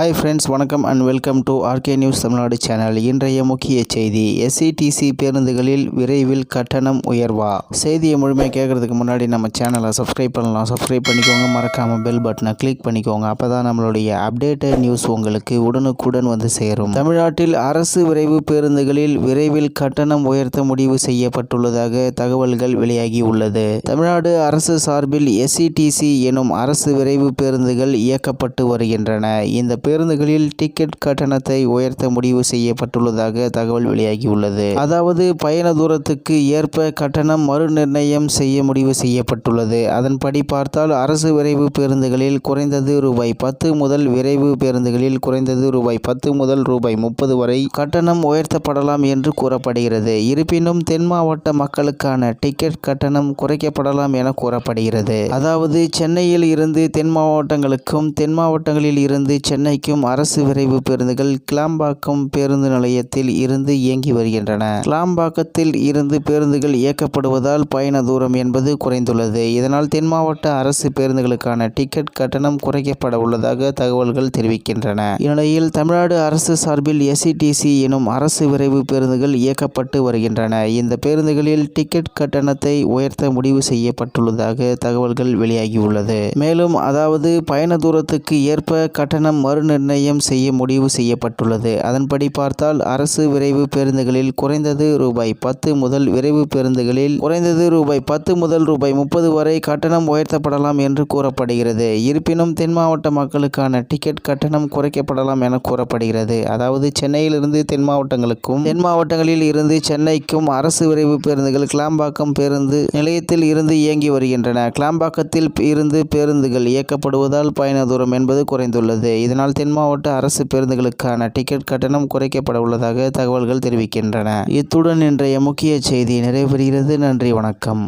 Hi friends வணக்கம் and welcome to RK news Tamil Nadu channel இன்றைய முக்கிய செய்தி எஸ்சிடிசி பேருந்துகளில் விரைவில் கட்டணம் உயர்வா? செய்தியை முழுமையாக கேட்குறதுக்கு முன்னாடி நம்ம சேனலை சப்ஸ்கிரைப் பண்ணலாம். சப்ஸ்கிரைப் பண்ணிக்கோங்க மறக்காமல் பெல் பட்டனை கிளிக் பண்ணிக்கோங்க. அப்போ தான் நம்மளுடைய அப்டேட்டட் நியூஸ் உங்களுக்கு உடனுக்குடன் வந்து சேரும். தமிழ்நாட்டில் அரசு விரைவு பேருந்துகளில் விரைவில் கட்டணம் உயர்த்த முடிவு செய்யப்பட்டுள்ளதாக தகவல்கள் வெளியாகி உள்ளது. தமிழ்நாடு அரசு சார்பில் எஸ்சிடிசி எனும் அரசு விரைவு பேருந்துகள் இயக்கப்பட்டு வருகின்றன. இந்த பேருந்துகளில் டிக்கெட் கட்டணத்தை உயர்த்த முடிவு செய்யப்பட்டுள்ளதாக தகவல் வெளியாகியுள்ளது. அதாவது பயண தூரத்துக்கு ஏற்ப கட்டணம் மறுநிர்ணயம் செய்ய முடிவு செய்யப்பட்டுள்ளது. அதன்படி பார்த்தால் அரசு விரைவு பேருந்துகளில் குறைந்தது ரூபாய் பத்து முதல் விரைவு பேருந்துகளில் குறைந்தது ரூபாய் பத்து முதல் ரூபாய் முப்பது வரை கட்டணம் உயர்த்தப்படலாம் என்று கூறப்படுகிறது. இருப்பினும் தென் மாவட்ட மக்களுக்கான டிக்கெட் கட்டணம் குறைக்கப்படலாம் என கூறப்படுகிறது. அதாவது சென்னையில் இருந்து தென் மாவட்டங்களுக்கும் தென் மாவட்டங்களில் இருந்து சென்னை சென்னைக்கும் அரசு விரைவு பேருந்துகள் கிளாம்பாக்கம் பேருந்து நிலையத்தில் இருந்து இயங்கி வருகின்றன. கிளாம்பாக்கத்தில் இருந்து பேருந்துகள் இயக்கப்படுவதால் பயண தூரம் என்பது குறைந்துள்ளது. இதனால் தென் மாவட்ட அரசு பேருந்துகளுக்கான டிக்கெட் கட்டணம் குறைக்கப்பட உள்ளதாக தகவல்கள் தெரிவிக்கின்றன. இந்நிலையில் தமிழ்நாடு அரசு சார்பில் எஸ்இடிசி எனும் அரசு விரைவு பேருந்துகள் இயக்கப்பட்டு வருகின்றன. இந்த பேருந்துகளில் டிக்கெட் கட்டணத்தை உயர்த்த முடிவு செய்யப்பட்டுள்ளதாக தகவல்கள் வெளியாகியுள்ளது. மேலும் அதாவது பயண தூரத்துக்கு ஏற்ப கட்டணம் மறு மறுநிர்ணயம் செய்ய முடிவு செய்யப்பட்டுள்ளது. அதன்படி பார்த்தால் அரசு விரைவு பேருந்துகளில் குறைந்தது ரூபாய் பத்து முதல் விரைவு பேருந்துகளில் குறைந்தது ரூபாய் பத்து முதல் ரூபாய் முப்பது வரை கட்டணம் உயர்த்தப்படலாம் என்று கூறப்படுகிறது. இருப்பினும் தென் மாவட்ட மக்களுக்கான டிக்கெட் கட்டணம் குறைக்கப்படலாம் என கூறப்படுகிறது. அதாவது சென்னையிலிருந்து தென் மாவட்டங்களுக்கும் தென் மாவட்டங்களில் இருந்து சென்னைக்கும் அரசு விரைவு பேருந்துகள் கிளாம்பாக்கம் பேருந்து நிலையத்தில் இருந்து இயங்கி வருகின்றன. கிளாம்பாக்கத்தில் இருந்து பேருந்துகள் இயக்கப்படுவதால் பயண தூரம் என்பது குறைந்துள்ளது. இதனால் தென் மாவட்ட அரசு பேருந்துகளுக்கான டிக்கெட் கட்டணம் குறைக்கப்பட உள்ளதாக தகவல்கள் தெரிவிக்கின்றன. இத்துடன் இன்றைய முக்கிய செய்தி நிறைவு பெறுகிறது நன்றி வணக்கம்.